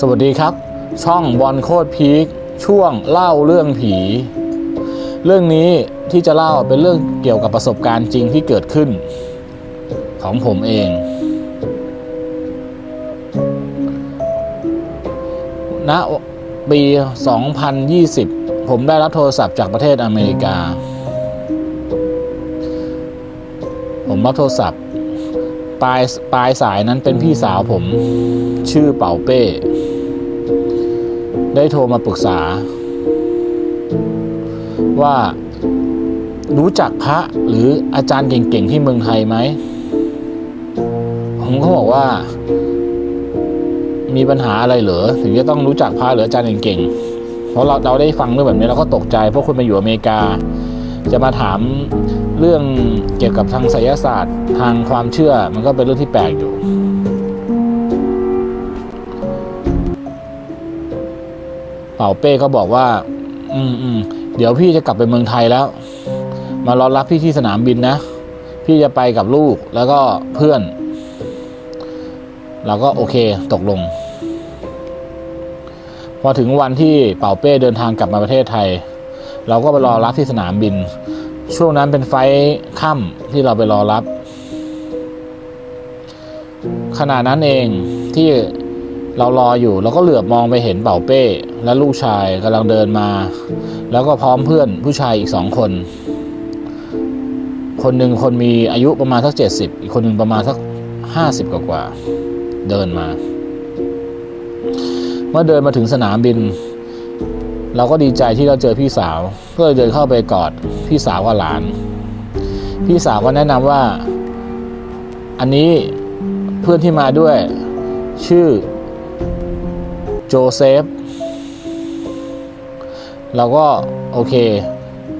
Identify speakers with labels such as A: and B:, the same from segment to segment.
A: สวัสดีครับ ช่องบอลโคตรพีคช่วงเล่าเรื่องผี เรื่องนี้ที่จะเล่าเป็นเรื่องเกี่ยวกับประสบการณ์จริงที่เกิดขึ้น ของผมเอง ณปี 2020 ผมได้รับโทรศัพท์จากประเทศอเมริกา ผมรับโทรศัพท์ปลายปลายสายนั้นเป็นพี่สาวผมชื่อเป่าเป้ ได้โทรมาปรึกษา ว่ารู้จักพระหรืออาจารย์เก่งๆที่เมืองไทยไหม ผมก็บอกว่า มีปัญหาอะไรเหรอถึงจะต้องรู้จักพระหรืออาจารย์เก่งๆ เพราะเราเราได้ฟังเรื่องแบบนี้เราก็ตกใจเพราะคุณมาอยู่อเมริกา จะมาถามเรื่องเกี่ยวกับทางไสยศาสตร์ ทางความเชื่อมันก็เป็นเรื่องที่แปลกอยู่ เป่าเป้ก็บอกว่า อืมอืมเดี๋ยวพี่จะกลับไปเมืองไทยแล้ว มารอรับพี่ที่สนามบินนะ พี่จะไปกับลูกแล้วก็เพื่อน เราก็โอเคตกลง พอถึงวันที่เป่าเป้เดินทางกลับมาประเทศไทย เราก็ไปรอรับที่สนามบิน ช่วงนั้นเป็นไฟค่ำที่เราไปรอรับ ขณะนั้นเองที่เรารออยู่เราก็เหลือบมองไปเห็นเป่าเป้ และลูกชายกำลังเดินมา แล้วก็พร้อมเพื่อนผู้ชายอีกสองคน คนหนึ่งคนมีอายุประมาณสักเจ็ดสิบอีกคนหนึ่งประมาณสักห้าสิบกว่าเดินมา เมื่อเดินมาถึงสนามบิน เราก็ดีใจที่เราเจอพี่สาวก็เลยเดินเข้าไปกอดพี่สาวกับหลาน พี่สาวก็แนะนำว่า อันนี้เพื่อนที่มาด้วยชื่อโจเซฟ เราก็โอเค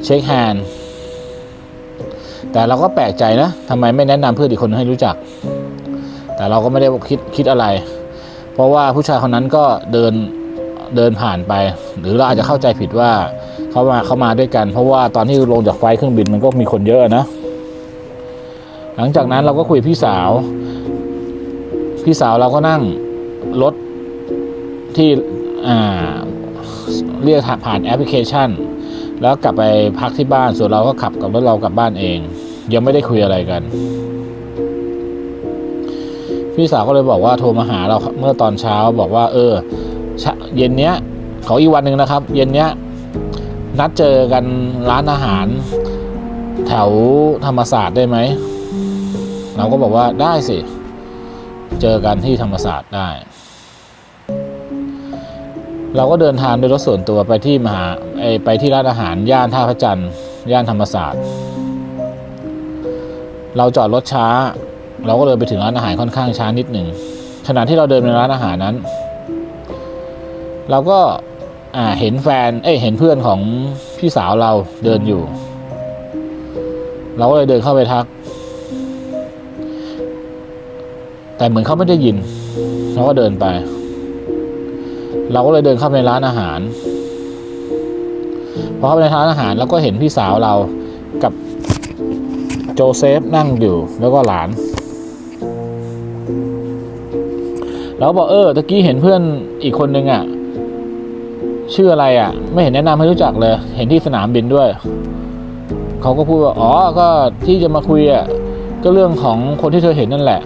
A: เช็คแฮนด์แต่เราก็แปลกใจนะทำไมไม่แนะนำเพื่อนอีกคนให้รู้จัก แต่เราก็ไม่ได้คิดคิดอะไร เพราะว่าผู้ชายคนนั้นก็เดินเดินผ่านไป หรือเราอาจจะเข้าใจผิดว่าเขามาเขามาด้วยกัน เพราะว่าตอนที่ลงจากไฟเครื่องบินมันก็มีคนเยอะนะ หลังจากนั้นเราก็คุยพี่สาว พี่สาวเราก็นั่งรถที่อ่า เรียกผ่านแอปพลิเคชัน แล้วกลับไปพักที่บ้านส่วนเราก็ขับกับรถเรากลับบ้านเอง ยังไม่ได้คุยอะไรกัน พี่สาวก็เลยบอกว่าโทรมาหาเราเมื่อตอนเช้าบอกว่า เออเช้าเย็นเนี้ยขออีกวันหนึ่งนะครับ เย็นเนี้ยนัดเจอกันร้านอาหาร แถวธรรมศาสตร์ได้ไหม เราก็บอกว่าได้สิ เจอกันที่ธรรมศาสตร์ได้ เราก็เดินทางโดยรถส่วนตัวไปที่มหาไปที่ร้านอาหารย่านท่าพระจันทร์ย่านธรรมศาสตร์ เราจอดรถช้า เราก็เลยไปถึงร้านอาหารค่อนข้างช้านิดหนึ่งขณะที่เราเดินไปร้านอาหารนั้น เราก็อ่าเห็นแฟนเอ้ยเห็นเพื่อนของพี่สาวเราเดินอยู่ เราก็เลยเดินเข้าไปทัก แต่เหมือนเขาไม่ได้ยิน เราก็เดินไป เราก็เลยเดินเข้าไปในร้านอาหาร พอเข้าไปในร้านอาหารเราก็เห็นพี่สาวเรากับโจเซฟนั่งอยู่แล้วก็หลานเราบอกเออตะกี้เห็นเพื่อนอีกคนนึงอะชื่ออะไรอะ ไม่เห็นแนะนำให้รู้จักเลย เห็นที่สนามบินด้วยเขาก็พูดว่าอ๋อก็ที่จะมาคุยอะก็เรื่องของคนที่เธอเห็นนั่นแหละ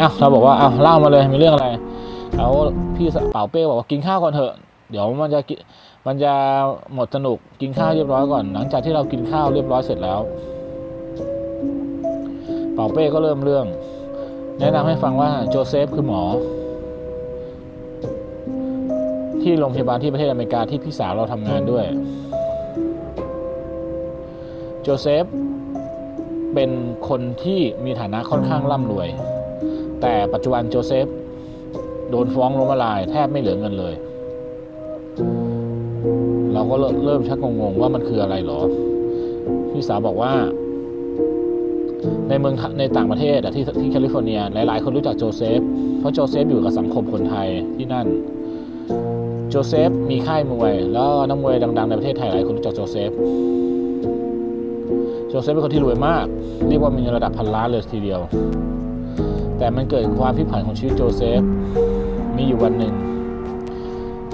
A: อ้าวเราบอกว่าอ้าวเล่ามาเลยมีเรื่องอะไร แล้วพี่เป่าเป้บอกว่ากินข้าวก่อนเถอะ เดี๋ยวมันจะมันจะหมดสนุกกินข้าวเรียบร้อยก่อน หลังจากที่เรากินข้าวเรียบร้อยเสร็จแล้ว เป่าเป้ก็เริ่มเรื่อง แนะนำให้ฟังว่าโจเซฟคือหมอ ที่โรงพยาบาลที่ประเทศอเมริกาที่พี่สาวเราทำงานด้วย โจเซฟเป็นคนที่มีฐานะค่อนข้างร่ำรวย แต่ปัจจุบันโจเซฟ โดนฟ้องล้มละลาย แทบไม่เหลือเงินเลย เราก็เริ่มชักงงๆว่ามันคืออะไรหรอ พี่สาวบอกว่า ในเมืองในต่างประเทศที่ที่แคลิฟอร์เนียหลายๆ คนรู้จักโจเซฟ เพราะโจเซฟอยู่กับสังคมคนไทยที่นั่น โจเซฟมีค่ายมวย แล้วนักมวยดังๆ ในประเทศไทยหลายคนรู้จักโจเซฟโจเซฟเป็นคนที่รวยมาก เรียกว่ามีเงินระดับพันล้านเลยทีเดียว แต่มันเกิดความพลิกผันของชีวิตโจเซฟ มีอยู่วันหนึ่ง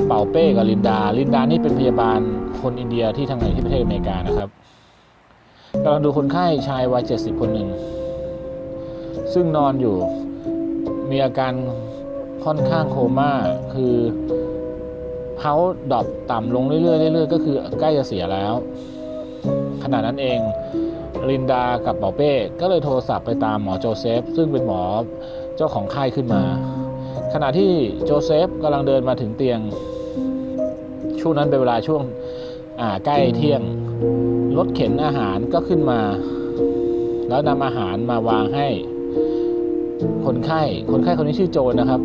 A: เป่าเป้กับลินดา ลินดานี่เป็นพยาบาลคนอินเดียที่ทำงานที่ประเทศอเมริกานะครับกำลังดูคนไข้ชายวัยเจ็ดสิบคนหนึ่ง ซึ่งนอนอยู่มีอาการค่อนข้างโคม่าคือเฮาดรอปต่ำลงเรื่อยๆเรื่อยๆก็คือใกล้จะเสียแล้ว ขณะนั้นเองลินดากับเป่าเป้ก็เลยโทรศัพท์ไปตามหมอโจเซฟ ซึ่งเป็นหมอเจ้าของไข้ขึ้นมา ขณะที่โจเซฟกำลังเดินมาถึงเตียง ช่วงนั้นเป็นเวลาช่วงใกล้เที่ยงรถเข็นอาหารก็ขึ้นมา แล้วนำอาหารมาวางให้ คนไข้ คนไข้คนนี้ชื่อโจนนะครับ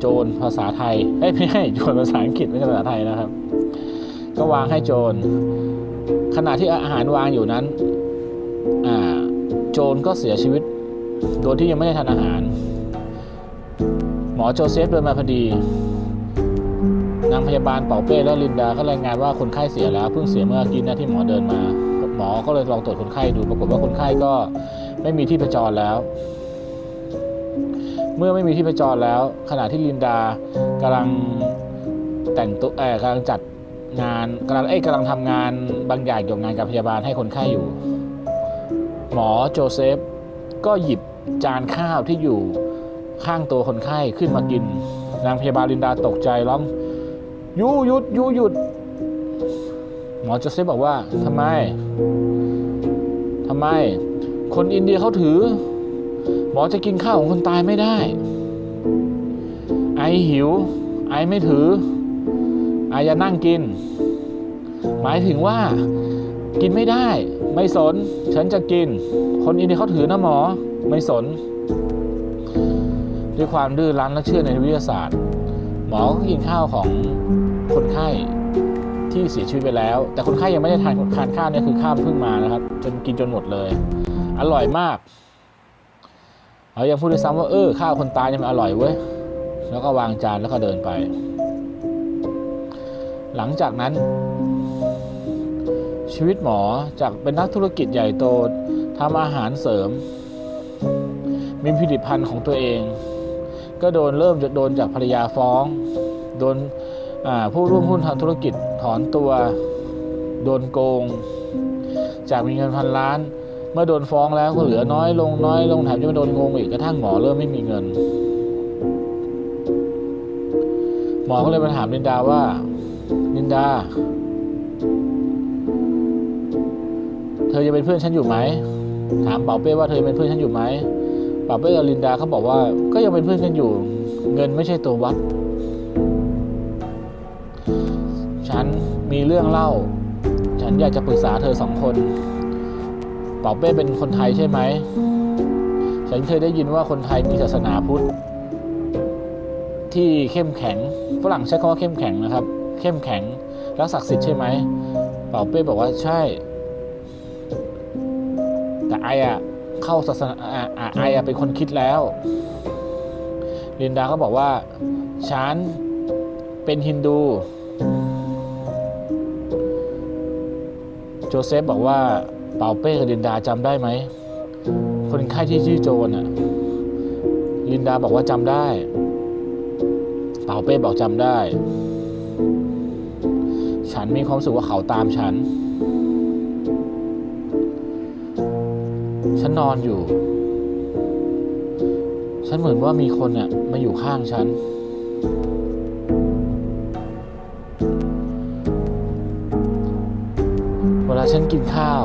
A: โจนภาษาไทยไม่ใช่โจนภาษาอังกฤษไม่ใช่ภาษาไทยนะครับ ก็วางให้โจนขณะที่อาหารวางอยู่นั้นโจนก็เสียชีวิต โดยที่ยังไม่ได้ทานอาหาร หมอโจเซฟเดินมาพอดี นางพยาบาลเป่าเป้และลินดาก็รายงานว่าคนไข้เสียแล้วเพิ่งเสียเมื่อกี้นะที่หมอเดินมา หมอก็เลยลองตรวจคนไข้ดูปรากฏว่าคนไข้ก็ไม่มีที่ประจรแล้ว เมื่อไม่มีที่ประจรแล้ว ขณะที่ลินดากำลังแต่งตัวเออกำลังจัดงานกำลังเอ้ยกำลังทำงานบางอย่างเกี่ยวกับงานกับพยาบาลให้คนไข้อยู่ หมอโจเซฟก็หยิบจานข้าวที่อยู่ ข้างตัวคนไข้ขึ้นมากิน นางพยาบาลลินดาตกใจร้องยูหยุดยูหยุด หมอโจเซฟบอกว่าทำไมทำไม คนอินเดียเขาถือ หมอจะกินข้าวของคนตายไม่ได้ ไอหิว ไอไม่ถือ ไอจะนั่งกิน หมายถึงว่ากินไม่ได้ ไม่สน ฉันจะกิน คนอินเดียเขาถือนะหมอ ไม่สน ด้วยความดื้อรั้นและเชื่อในวิทยาศาสตร์ หมอก็กินข้าวของคนไข้ที่เสียชีวิตไปแล้ว แต่คนไข้ยังไม่ได้ทานทานข้าวเนี่ยคือข้าวเพิ่งมานะครับ จนกินจนหมดเลย อร่อยมากเขายังพูดด้วยซ้ำว่าเออข้าวคนตายเนี่ยมันอร่อยเว้ยแล้วก็วางจานแล้วก็เดินไป หลังจากนั้น ชีวิตหมอจากเป็นนักธุรกิจใหญ่โตทำอาหารเสริม มีผลิตภัณฑ์ของตัวเอง ก็โดนเริ่มจะโดนจากภรรยาฟ้อง โดนผู้ร่วมหุ้นทางธุรกิจถอนตัว โดนโกง จากมีเงินพันล้าน เมื่อโดนฟ้องแล้วก็เหลือน้อยลงน้อยลงแถมจะมาโดนโกงอีกกระทั่งหมอเริ่มไม่มีเงิน หมอก็เลยมาถามลินดาว่าลินดา เธอจะเป็นเพื่อนฉันอยู่ไหม ถามเป่าเป้ว่าเธอเป็นเพื่อนฉันอยู่ไหม ปาเป้กับลินดาเขาบอกว่าก็ยังเป็นเพื่อนกันอยู่ เงินไม่ใช่ตัววัด ฉันมีเรื่องเล่า ฉันอยากจะปรึกษาเธอสองคนปาเป้เป็นคนไทยใช่ไหม ฉันเคยได้ยินว่าคนไทยมีศาสนาพุทธ ที่เข้มแข็งฝรั่งใช้คำว่าเข้มแข็งนะครับ เข้มแข็งและศักดิ์สิทธิ์ใช่ไหมเป่าเป้บอกว่าใช่ แต่ไออะ เข้าศาสนาไอเป็นคนคิดแล้ว ลินดาก็บอกว่า ฉันเป็นฮินดู โจเซฟบอกว่าเปาเป้กับลินดาจำได้ไหม คนไข้ที่ชื่อโจนอะลินดาบอกว่าจำได้ เปาเป้บอกจำได้ ฉันมีความรู้สึกว่าเขาตามฉัน ฉันนอนอยู่ ฉันเหมือนว่ามีคนเนี่ยมาอยู่ข้างฉัน เวลาฉันกินข้าว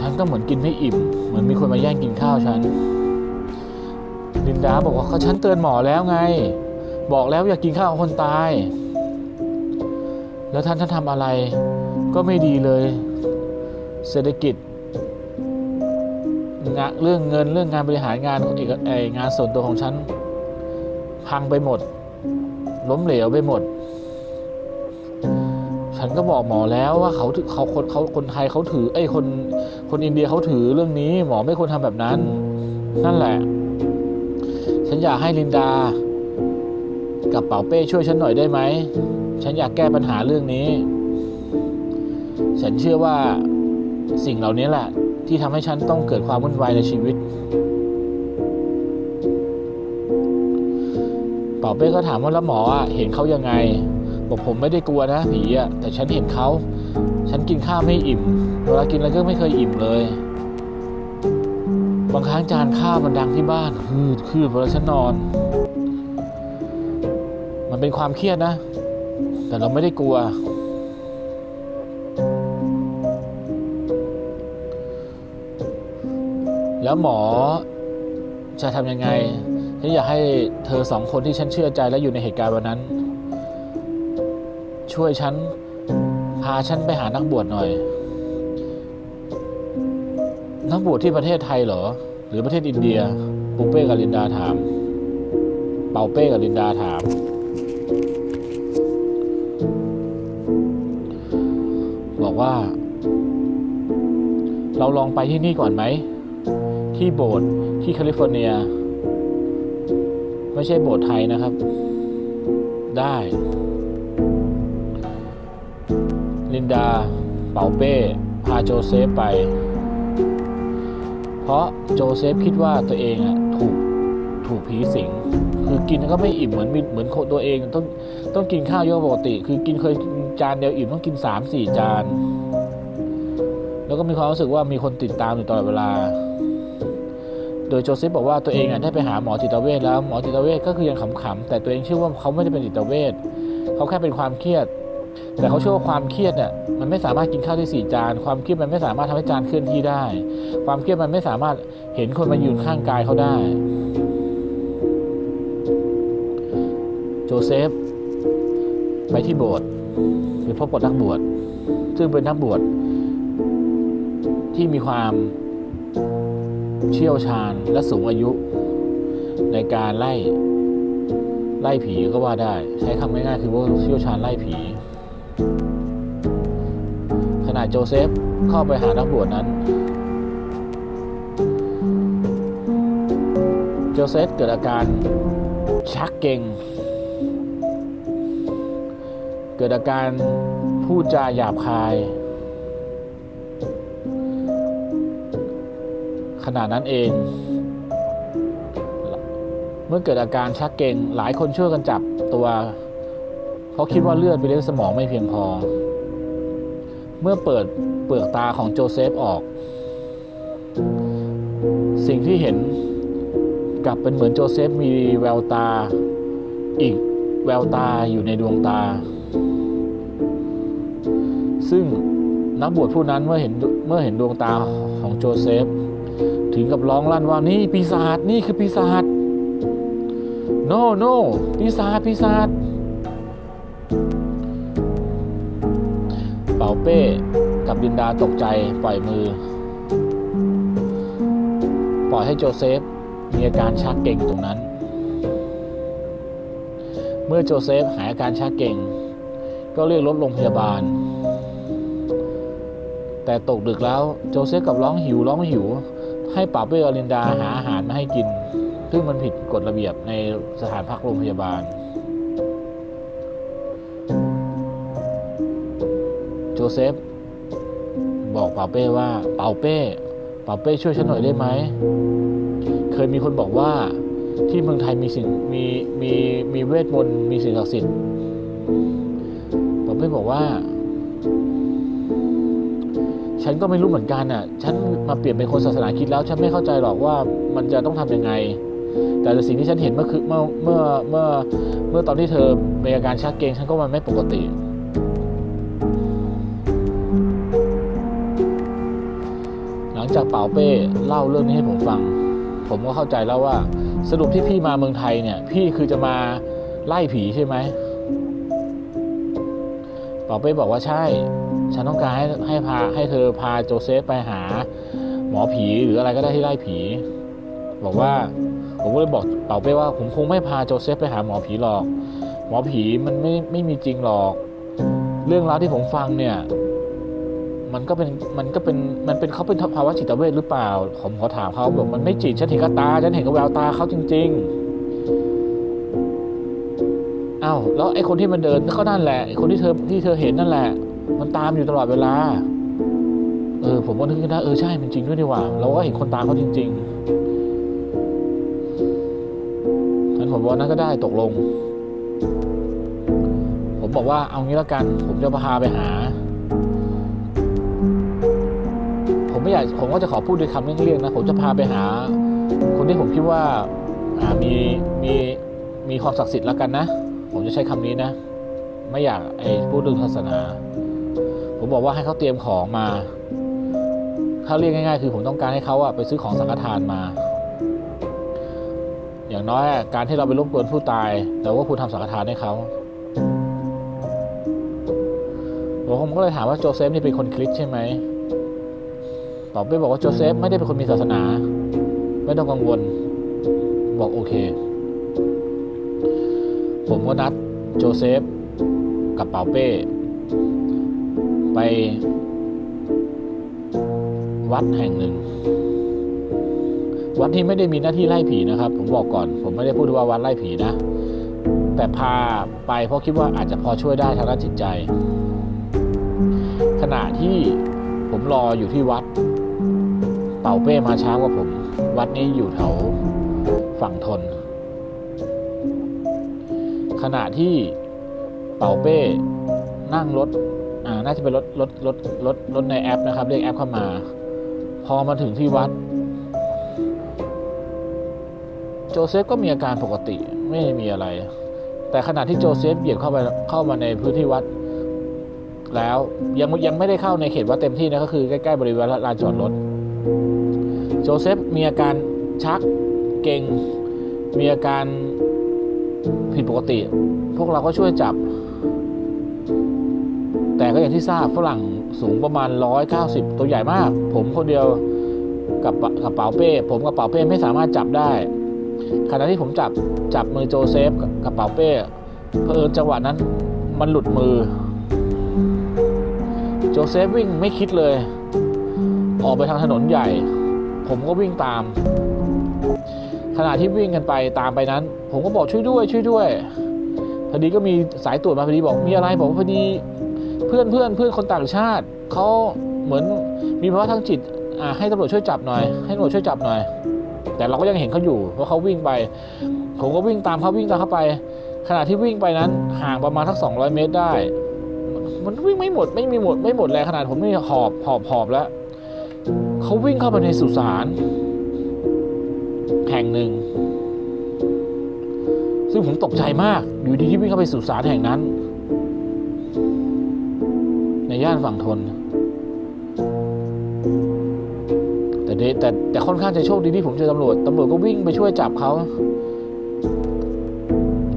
A: ฉันก็เหมือนกินไม่อิ่ม เหมือนมีคนมาแย่งกินข้าวฉัน ลินดาบอกว่าเขาฉันเตือนหมอแล้วไง บอกแล้วอย่ากินข้าวคนตาย แล้วท่านท่านทำอะไรก็ไม่ดีเลย เศรษฐกิจ งานเรื่องเงินเรื่องงานบริหารงานเอกไองานส่วนตัวของฉัน พังไปหมด ล้มเหลวไปหมด ฉันก็บอกหมอแล้วว่าเขาเขาคนเขาคนไทยเขาถือไอ้คนคนอินเดียเขาถือเรื่องนี้ หมอไม่ควรทำแบบนั้น นั่นแหละ ฉันอยากให้ลินดา กับเป่าเป้ช่วยฉันหน่อยได้ไหม ฉันอยากแก้ปัญหาเรื่องนี้ ฉันเชื่อว่าสิ่งเหล่านี้แหละ ที่ทำให้ฉันต้องเกิดความวุ่นวายในชีวิตเป่าเป้ก็ถามว่าแล้วหมออเห็นเขายังไง บอกผมไม่ได้กลัวนะผีอะแต่ฉันเห็นเขา ฉันกินข้าวไม่อิ่ม เวลากินอะไรก็ไม่เคยอิ่มเลย บางครั้งจานข้าวมันดังที่บ้านคืดคืดเวลาฉันนอน มันเป็นความเครียดนะ แต่เราไม่ได้กลัว แล้วหมอจะทำยังไงฉันอยากให้เธอสองคนที่ฉันเชื่อใจและอยู่ในเหตุการณ์วันนั้น ช่วยฉันพาฉันไปหานักบวชหน่อย นักบวชที่ประเทศไทยเหรอ หรือประเทศอินเดีย ปูเป้กับลินดาถาม เป่าเป้กับลินดาถาม บอกว่า เราลองไปที่นี่ก่อนไหม ที่โบสถ์ที่แคลิฟอร์เนีย ไม่ใช่โบสถ์ไทยนะครับ ได้ลินดา เปาเป้ พาโจเซฟไป เพราะโจเซฟคิดว่าตัวเองอะถูกถูกผีสิง คือกินก็ไม่อิ่มเหมือนเหมือนคนตัวเองต้องต้องกินข้าวเยอะกว่าปกติ คือกินเคยจานเดียวอิ่มต้องกินสามสี่จาน แล้วก็มีความรู้สึกว่ามีคนติดตามอยู่ตลอดเวลา โดยโจเซฟบอกว่าตัวเองได้ไปหาหมอจิตเวชแล้วหมอจิตเวชก็คือยังขำๆแต่ตัวเองเชื่อว่าเขาไม่ได้เป็นจิตเวชเขาแค่เป็นความเครียด แต่เขาเชื่อว่าความเครียดเนี่ยมันไม่สามารถกินข้าวได้สี่จาน ความเครียดมันไม่สามารถทำให้จานเคลื่อนที่ได้ ความเครียดมันไม่สามารถเห็นคนมายืนข้างกายเขาได้ โจเซฟ ไปที่โบสถ์ไปพบกับนักบวชซึ่งเป็นนักบวชที่มีความ เชี่ยวชาญและสูงอายุ ในการไล่ไล่ผีก็ว่าได้ ใช้คำง่ายๆคือว่าเชี่ยวชาญไล่ผี ขณะโจเซฟเข้าไปหานักบวชนั้น โจเซฟเกิดอาการชักเก่ง เกิดอาการพูดจาหยาบคาย ขณะนั้นเอง เมื่อเกิดอาการชักเกร็งหลายคนช่วยกันจับตัว เพราะคิดว่าเลือดไปเลี้ยงสมองไม่เพียงพอ เมื่อเปิดเปลือกตาของโจเซฟออก สิ่งที่เห็นกลับเป็นเหมือนโจเซฟมีแววตา อีกแววตาอยู่ในดวงตา ซึ่งนักบวชผู้นั้นเมื่อเห็นเมื่อเห็นดวงตาของโจเซฟ ถึงกับร้องลั่นว่านี่ปีศาจนี่คือปีศาจ no no ปีศาจปีศาจเป่าเป้กับดินดาตกใจปล่อยมือ ปล่อยให้โจเซฟมีอาการชักเก่งตรงนั้น เมื่อโจเซฟหายอาการชักเก่ง ก็เรียกรถโรงพยาบาล แต่ตกดึกแล้วโจเซฟกับร้องหิวร้องหิว ให้ป่าเป้กับลินดาหาอาหารมาให้กิน ซึ่งมันผิดกฎระเบียบในสถานพักโรงพยาบาล โจเซฟ บอกเป่าเป้ว่าเป่าเป้เป่าเป้ช่วยฉันหน่อยได้ไหม เคยมีคนบอกว่าที่เมืองไทยมีสิ่งมีมีมีเวทมนต์มีสิ่งศักดิ์สิทธิ์เป่าเป้บอกว่า ฉันก็ไม่รู้เหมือนกันอะ ฉัน มาเปลี่ยนเป็นคนศาสนาคิดแล้วฉันไม่เข้าใจหรอกว่ามันจะต้องทำยังไง แต่สิ่งที่ฉันเห็นเมื่อคือเมื่อเมื่อเมื่อเมื่อตอนที่เธอมีอาการชักเกรงฉันก็มันไม่ปกติหลังจากเป่าเป้เล่าเรื่องนี้ให้ผมฟัง ผมก็เข้าใจแล้วว่า สรุปที่พี่มาเมืองไทยเนี่ย พี่คือจะมาไล่ผีใช่ไหมเป่าเป้บอกว่าใช่ ฉันต้องการให้ให้พาให้เธอพาโจเซฟไปหา หมอผีหรืออะไรก็ได้ที่ไล่ผี บอกว่าผมก็เลยบอกเป่าเป้ว่าผมคงไม่พาโจเซฟไปหาหมอผีหรอก หมอผีมันไม่ไม่มีจริงหรอก เรื่องราวที่ผมฟังเนี่ย มันก็เป็นมันก็เป็นมันเป็นเขาเป็นภาวะจิตเวทหรือเปล่า ผมขอถามเขาบอกมันไม่จิตฉันเห็นกับตาฉันเห็นกับแววตาเขาจริง ๆอ้าวแล้วไอ้คนที่มันเดินก็นั่นแหละไอ้คนที่เธอที่เธอเห็นนั่นแหละ มันตามอยู่ตลอดเวลา เออ ผมก็นึกขึ้นได้เออใช่มันจริงด้วยดีว่า เราก็เห็นคนตาเขาจริงๆทันผมบอกนั้นก็ได้ตกลง ผมบอกว่าเอางี้แล้วกัน ผมจะพาไปหา ผมไม่อยากผมก็จะขอพูดด้วยคำเลี่ยงๆนะ ผมจะพาไปหา คนที่ผมคิดว่าามีมีมีความศักดิ์สิทธิ์แล้วกันนะ ผมจะใช้คำนี้นะ ไม่อยากไอ้พูดเรื่องศาสนา ผมบอกว่าให้เขาเตรียมของมา ถ้าเรียกง่ายๆ คือผมต้องการให้เขาอะไปซื้อของสังฆทานมา อย่างน้อยการที่เราไปรบกวนผู้ตายแต่ว่าคุณทำสังฆทานให้เขาผมก็เลยถามว่าโจเซฟนี่เป็นคนคริสใช่ไหมตอบไปบอกว่าโจเซฟไม่ได้เป็นคนมีศาสนา ไม่ต้องกังวล บอกโอเค ผมก็นัดโจเซฟกับเป่าเป้ ไป วัดแห่งหนึ่ง วัดที่ไม่ได้มีหน้าที่ไล่ผีนะครับ ผมบอกก่อน ผมไม่ได้พูดว่าวัดไล่ผีนะ แต่พาไปเพราะคิดว่าอาจจะพอช่วยได้ทางด้านจิตใจ ขณะที่ผมรออยู่ที่วัด เป่าเป้มาช้ากว่าผม วัดนี้อยู่แถวฝั่งทน ขณะที่เป่าเป้นั่งรถน่าจะเป็นรถรถรถรถรถในแอปนะครับ เรียกแอปเข้ามา อมาถึงที่วัด โจเซฟก็มีอาการปกติไม่มีอะไร แต่ขณะที่โจเซฟเหยียบเข้าไปเข้ามาในพื้นที่วัด แล้วยังยังไม่ได้เข้าในเขตวัดเต็มที่นะก็คือใกล้ๆบริเวณลานจอดรถโจเซฟมีอาการชักเก่ง มีอาการผิดปกติ พวกเราก็ช่วยจับ แต่ก็อย่างที่ทราบฝรั่ง สูงประมาณ 190 ตัวใหญ่มาก ผมคนเดียวกับกับเป๋าเป้ ผมกับเป๋าเป้ไม่สามารถจับได้ขณะที่ผมจับจับมือโจเซฟกับเป๋าเป้เผอิญจังหวะนั้นมันหลุดมือ โจเซฟวิ่งไม่คิดเลย ออกไปทางถนนใหญ่ ผมก็วิ่งตาม ขณะที่วิ่งกันไปตามไปนั้น ผมก็บอกช่วยด้วย ช่วยด้วยพอดีก็มีสายตรวจมาพอดีบอกมีอะไรบอกว่าพอดี เพื่อนเพื่อนเพื่อนคนต่างชาติเขาเหมือนมีภาวะทางจิตให้ตำรวจช่วยจับหน่อย ให้ตำรวจช่วยจับหน่อย แต่เราก็ยังเห็นเขาอยู่เพราะเขาวิ่งไป ผมก็วิ่งตามเขาวิ่งตามเขาไป ขณะที่วิ่งไปนั้นห่างประมาณสัก 200 เมตรได้ มันวิ่งไม่หมดไม่มีหมดไม่หมดแรงขนาดผมนี่หอบหอบหอบแล้วเขาวิ่งเข้าไปในสุสานแห่งหนึ่ง ซึ่งผมตกใจมากอยู่ดีที่วิ่งเข้าไปสุสานแห่งนั้น ย่านฝั่งทน แต่เดแต่แต่ค่อนข้างจะโชคดีที่ผมเจอตำรวจตำรวจก็วิ่งไปช่วยจับเขา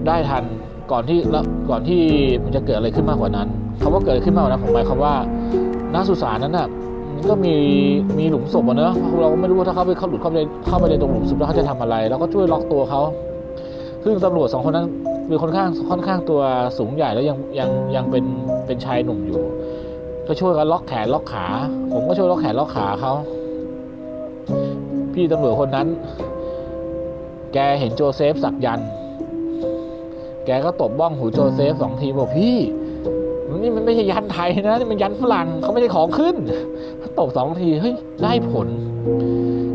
A: ได้ทันก่อนที่แล้วก่อนที่มันจะเกิดอะไรขึ้นมากกว่านั้นคำว่าเกิดขึ้นมากกว่านั้นผมหมายความว่าณสุสานนั้นน่ะมันก็มีมีหลุมศพอะเนอะเราก็ไม่รู้ว่าถ้าเขาไปเข้าหลุดเข้าไปเข้าไปในตรงหลุมศพแล้วเขาจะทำอะไร แล้วก็ช่วยล็อกตัวเขาซึ่งตำรวจสองคนนั้นมีค่อนข้างค่อนข้างตัวสูงใหญ่แล้วยังยังยังเป็นเป็นชายหนุ่มอยู่ ก็ช่วยกันล็อกแขนล็อกขา ผมก็ช่วยล็อกแขนล็อกขาเขาพี่ตำรวจคนนั้น แกเห็นโจเซฟสักยัน แกก็ตบบ้องหูโจเซฟสองทีบอกพี่นี่มันไม่ใช่ยันไทยนะนี่มันยันฝรั่งเขาไม่ได้ของขึ้นเขาตบสองทีเฮ้ยได้ผล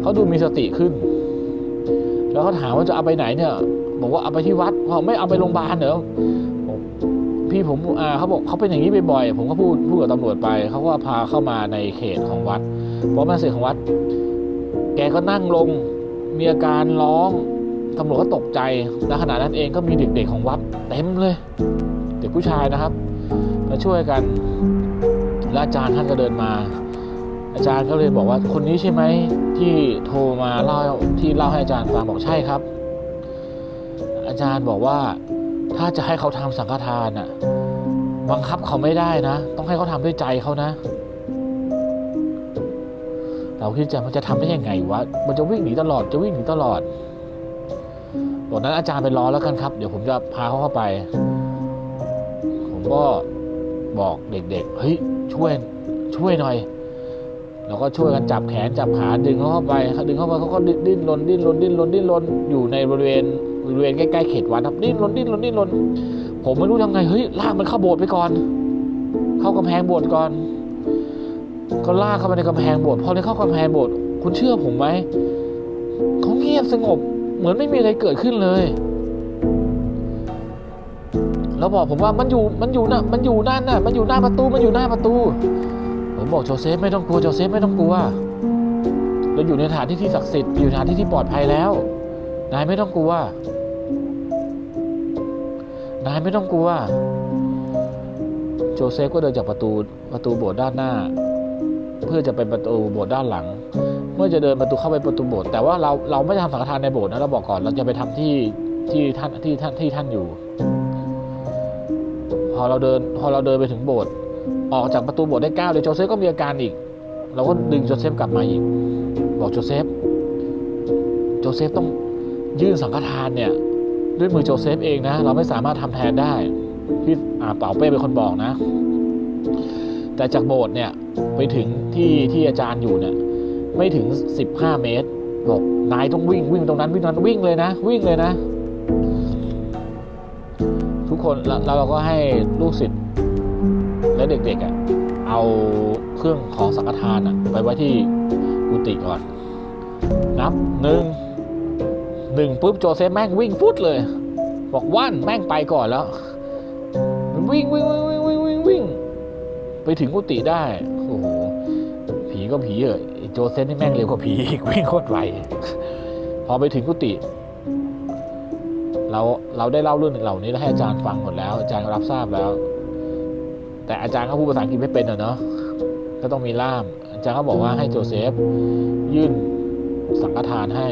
A: เขาดูมีสติขึ้น แล้วเขาถามว่าจะเอาไปไหนเนี่ย บอกว่าเอาไปที่วัดเขาไม่เอาไปโรงพยาบาลเหรอ พี่ผมอ่าเขาบอกเขาเป็นอย่างนี้บ่อยๆผมก็พูดพูดกับตำรวจไปเขาก็พาเข้ามาในเขตของวัดพอมาเสร็จของวัด แกก็นั่งลงมีอาการร้องตำรวจก็ตกใจและขณะนั้นเองก็มีเด็กๆของวัดเต็มเลย เด็กผู้ชายนะครับมาช่วยกันแล้วอาจารย์ท่านก็เดินมา อาจารย์ก็เลยบอกว่าคนนี้ใช่ไหมที่โทรมาเล่าที่เล่าให้อาจารย์ฟังบอกใช่ครับ อาจารย์บอกว่า ถ้าจะให้เขาทำสังฆทานน่ะบังคับเขาไม่ได้นะ ต้องให้เขาทำด้วยใจเขานะ เราคิดจะมันจะทำได้ยังไงวะมันจะวิ่งหนีตลอดจะวิ่งหนีตลอดบอกนั้นอาจารย์ไปรอแล้วกันครับ เดี๋ยวผมจะพาเขาเข้าไป ผมก็บอกเด็กๆเฮ้ยช่วยช่วยหน่อยเราก็ช่วยกันจับแขนจับขาดึงเขาเข้าไปดึงเข้าไปเขาก็ดิ้นรนดิ้นรนดิ้นรนดิ้นรนอยู่ในบริเวณ บริเวณใกล้ๆเขตวัดครับดิ้นรนดิ้นรนดิ้นรนผมไม่รู้ทำไงเฮ้ยลากมันเข้าโบสถ์ไปก่อน เข้ากำแพงโบสถ์ก่อน ก็ลากเข้าไปในกำแพงโบสถ์พอได้เข้ากำแพงโบสถ์คุณเชื่อผมไหมเขาเงียบสงบ เหมือนไม่มีอะไรเกิดขึ้นเลย แล้วบอกผมว่ามันอยู่มันอยู่น่ะมันอยู่นั่นน่ะ มันอยู่หน้าประตูมันอยู่หน้าประตู ผมบอกโจเซฟไม่ต้องกลัวโจเซฟไม่ต้องกลัวเราอยู่ในสถานที่ที่ศักดิ์สิทธิ์อยู่ในสถานที่ที่ปลอดภัยแล้ว นายไม่ต้องกลัว นายไม่ต้องกลัว โจเซฟก็เดินจากประตูประตูโบสถ์ด้านหน้า เพื่อจะไปประตูโบสถ์ด้านหลัง เมื่อจะเดินประตูเข้าไปประตูโบสถ์แต่ว่าเราเราไม่ได้ทำสังฆทานในโบสถ์นะเราบอกก่อน เราจะไปทำที่ที่ท่านที่ท่านที่ท่านอยู่ พอเราเดินพอเราเดินไปถึงโบสถ์ออกจากประตูโบสถ์ได้ก้าวเดียวโจเซฟก็มีอาการอีก เราก็ดึงโจเซฟกลับมาอีก บอกโจเซฟโจเซฟต้อง ยื่นสังฆทานเนี่ยด้วยมือโจเซฟเองนะ เราไม่สามารถทำแทนได้พี่อาเป่าเป้เป็นคนบอกนะ แต่จากโบสถ์เนี่ยไปถึงที่ที่อาจารย์อยู่เนี่ยไม่ถึง 15 เมตรบอกนายต้องวิ่งวิ่งตรงนั้นวิ่งนั้นวิ่งเลยนะ วิ่งเลยนะ ทุกคนแล้วแล้วเราก็ให้ลูกศิษย์และเด็กๆอะเอาเครื่องของสังฆทานอะไปไว้ที่กุฏิก่อน นับหนึ่ง หนึ่งปุ๊บโจเซฟแม่งวิ่งฟุดเลย บอกว่านแม่งไปก่อนแล้วมันวิ่งวิ่งวิ่งวิ่งวิ่งวิ่งวิ่งไปถึงกุฏิได้ โอ้โห ผีก็ผีเอะไอ้โจเซฟนี่แม่งเร็วกว่าผีอีกวิ่งโคตรไวพอไปถึงกุฏิเราเราได้เล่าเรื่องเหล่านี้แล้วให้อาจารย์ฟังหมดแล้ว อาจารย์รับทราบแล้ว แต่อาจารย์ก็พูดภาษาอังกฤษไม่เป็นอะเนาะก็ต้องมีล่าม อาจารย์ก็บอกว่าให้โจเซฟ ยื่นสังฆทานให้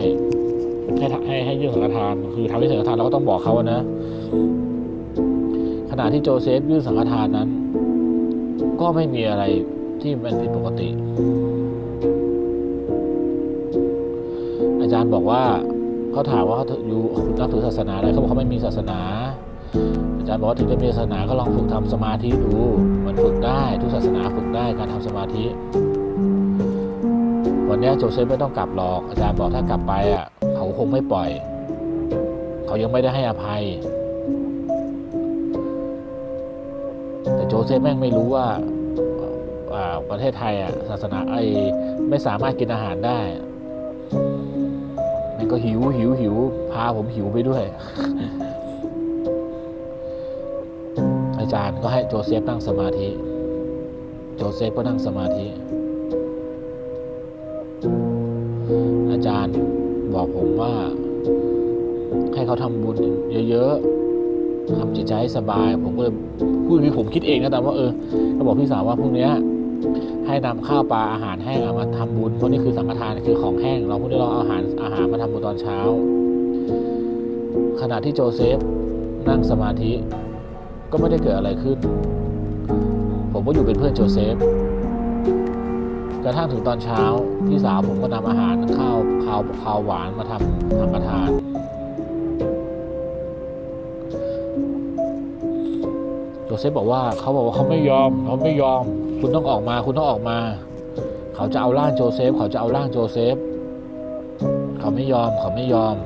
A: ให้ให้ให้ยื่นสังฆทาน คือทำให้สังฆทานเราก็ต้องบอกเขานะ ขณะที่โจเซฟยื่นสังฆทานนั้น ก็ไม่มีอะไรที่มันผิดปกติ อาจารย์บอกว่าเขาถามว่าเขาอยู่นับถือศาสนาอะไรเขาบอกเขาไม่มีศาสนา อาจารย์บอกว่าถึงจะมีศาสนาก็ลองฝึกทำสมาธิดูมันฝึกได้ทุกศาสนาฝึกได้การทำสมาธิวันนี้โจเซฟไม่ต้องกลับหรอกอาจารย์บอกถ้ากลับไปอะ เขาคงไม่ปล่อย เขายังไม่ได้ให้อภัย แต่โจเซฟแม่งไม่รู้ว่าอ่าประเทศไทยอะศาสนาไอไม่สามารถกินอาหารได้ม่งก็หิวหิวหิวพาผมหิวไปด้วย อาจารย์ก็ให้โจเซฟนั่งสมาธิ โจเซฟก็นั่งสมาธิ อาจารย์ บอกผมว่า ให้เขาทำบุญเยอะๆทำจิตใจให้สบาย ผมก็เลยพูดคือผมคิดเองนะแต่ว่าเออก็บอกพี่สาวว่าพรุ่งนี้ให้นำข้าวปลาอาหารแห้งเอามาทำบุญเพราะนี่คือสังฆทานคือของแห้ง เราพรุ่งนี้เราเอาอาหารอาหารมาทำบุญตอนเช้า ขณะที่โจเซฟนั่งสมาธิ ก็ไม่ได้เกิดอะไรขึ้น ผมก็อยู่เป็นเพื่อนโจเซฟ กระทั่งถึงตอนเช้าพี่สาวผมก็นำอาหารข้าวข้าวข้าวหวานมาทำสังฆทานโจเซฟบอกว่าเขาบอกว่าเขาไม่ยอมเขาไม่ยอม คุณต้องออกมา คุณต้องออกมา เขาจะเอาร่างโจเซฟ เขาจะเอาร่างโจเซฟ เขาไม่ยอม เขาไม่ยอม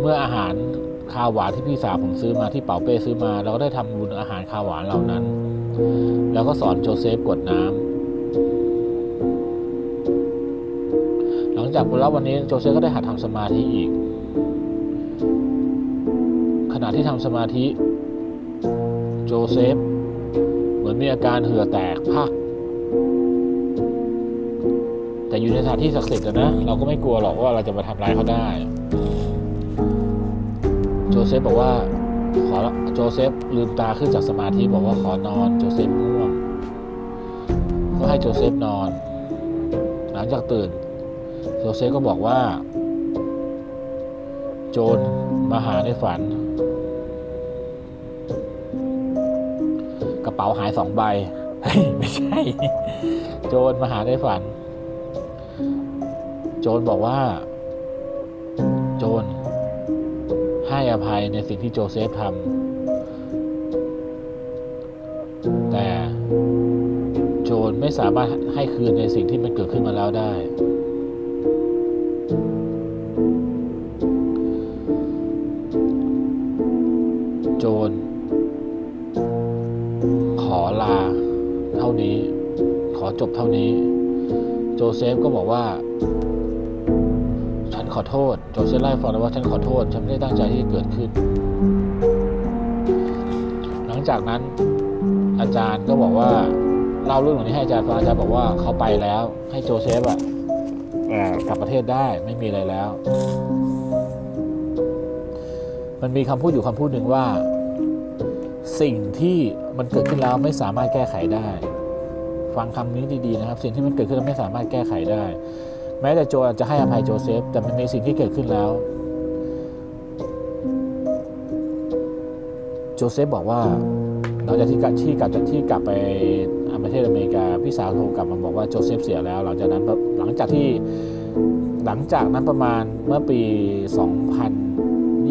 A: เมื่ออาหาร ข้าวหวานที่พี่สาวผมซื้อมาที่เป๋าเป้ซื้อมา เราก็ได้ทำบุญอาหารข้าวหวานเหล่านั้น แล้วก็สอนโจเซฟกดน้ำหลังจากแล้ววันนี้โจเซฟก็ได้หัดทำสมาธิอีก ขณะที่ทำสมาธิ โจเซฟ เหมือนมีอาการเหือแตกพักแต่อยู่ในสถานที่ศักดิ์สิทธิ์นะ เราก็ไม่กลัวหรอกว่าเราจะมาทำร้ายเขาได้ โจเซฟบอกว่าขอโจเซฟลืมตาขึ้นจากสมาธิบอกว่าขอนอน โจเซฟง่วง ก็ให้โจเซฟนอน หลังจากตื่น โจเซฟก็บอกว่า โจรมาหาในฝัน กระเป๋าหายสองใบ ไม่ใช่ โจรมาหาในฝัน โจรบอกว่า โจร ให้อภัยในสิ่งที่โจเซฟทำแต่โจรไม่สามารถให้คืนในสิ่งที่มันเกิดขึ้นมาแล้วได้ โจรขอลาเท่านี้ ขอจบเท่านี้ โจเซฟก็บอกว่า ขอโทษโจเซฟไล่าให้ฟังเลยว่าฉันขอโทษ ฉันไม่ได้ตั้งใจที่จะเกิดขึ้น หลังจากนั้นอาจารย์ก็บอกว่าเล่าเรื่องหล่านี้ให้อาจารย์ฟังอาจารย์บอกว่าเขาไปแล้ว ให้โจเซฟอะกลับประเทศได้ไม่มีอะไรแล้ว มันมีคำพูดอยู่คำพูดหนึ่งว่า สิ่งที่มันเกิดขึ้นแล้วไม่สามารถแก้ไขได้ ฟังคำนี้ดีๆนะครับ สิ่งที่มันเกิดขึ้นแล้วไม่สามารถแก้ไขได้ แม้แต่โจอาจจะให้อภัยโจเซฟ แต่มันมีสิ่งที่เกิดขึ้นแล้ว โจเซฟบอกว่าหลังจากที่กลับที่กลับจากที่กลับไปประเทศอเมริกาพี่สาวโทรกลับมาบอกว่าโจเซฟเสียแล้ว หลังจากนั้นหลังจากที่หลังจากนั้นประมาณเมื่อปี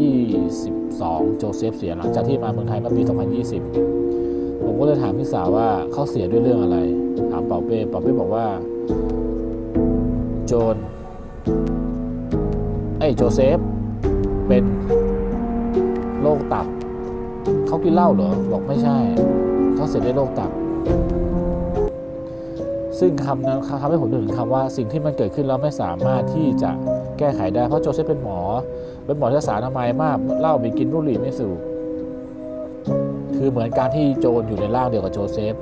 A: 2022 โจเซฟเสียหลังจากที่มาเมืองไทยเมื่อปี 2020 ผมก็เลยถามพี่สาวว่าเขาเสียด้วยเรื่องอะไร ถามเป่าเป้เป่าเป้บอกว่า โจนไอ้โจเซฟ เป็นโรคตับ เขากินเหล้าเหรอ บอกไม่ใช่ เขาเสียด้วยโรคตับ ซึ่งคำนั้นทำให้ผมนึกถึงคำว่าสิ่งที่มันเกิดขึ้นแล้วไม่สามารถที่จะแก้ไขได้ เพราะโจเซฟเป็นหมอ เป็นหมอที่รักษาทำไมยมากเหล้าไม่กินบุหรี่ไม่สูบคือเหมือนการที่โจรอยู่ในร่างเดียวกับโจเซฟ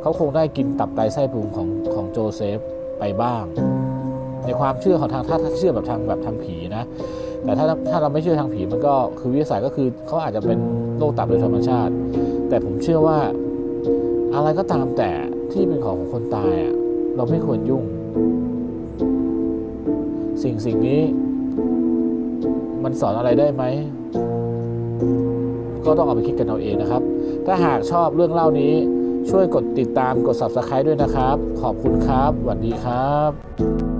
A: เขาคงได้กินตับไตไส้พุงของของโจเซฟไปบ้าง ในความเชื่อของทางถ้าถ้าเชื่อแบบทางแบบทางผีนะ แต่ถ้าถ้าเราไม่เชื่อทางผีมันก็คือวิทยาศาสตร์ก็คือเขาอาจจะเป็นโรคตับโดยธรรมชาติ แต่ผมเชื่อว่าอะไรก็ตามแต่ที่เป็นของของคนตายอะเราไม่ควรยุ่ง สิ่งสิ่งนี้มันสอนอะไรได้ไหม ก็ต้องเอาไปคิดกันเอาเองนะครับ ถ้าหากชอบเรื่องเล่านี้ ช่วยกดติดตามกด subscribe ด้วยนะครับ ขอบคุณครับ สวัสดีครับ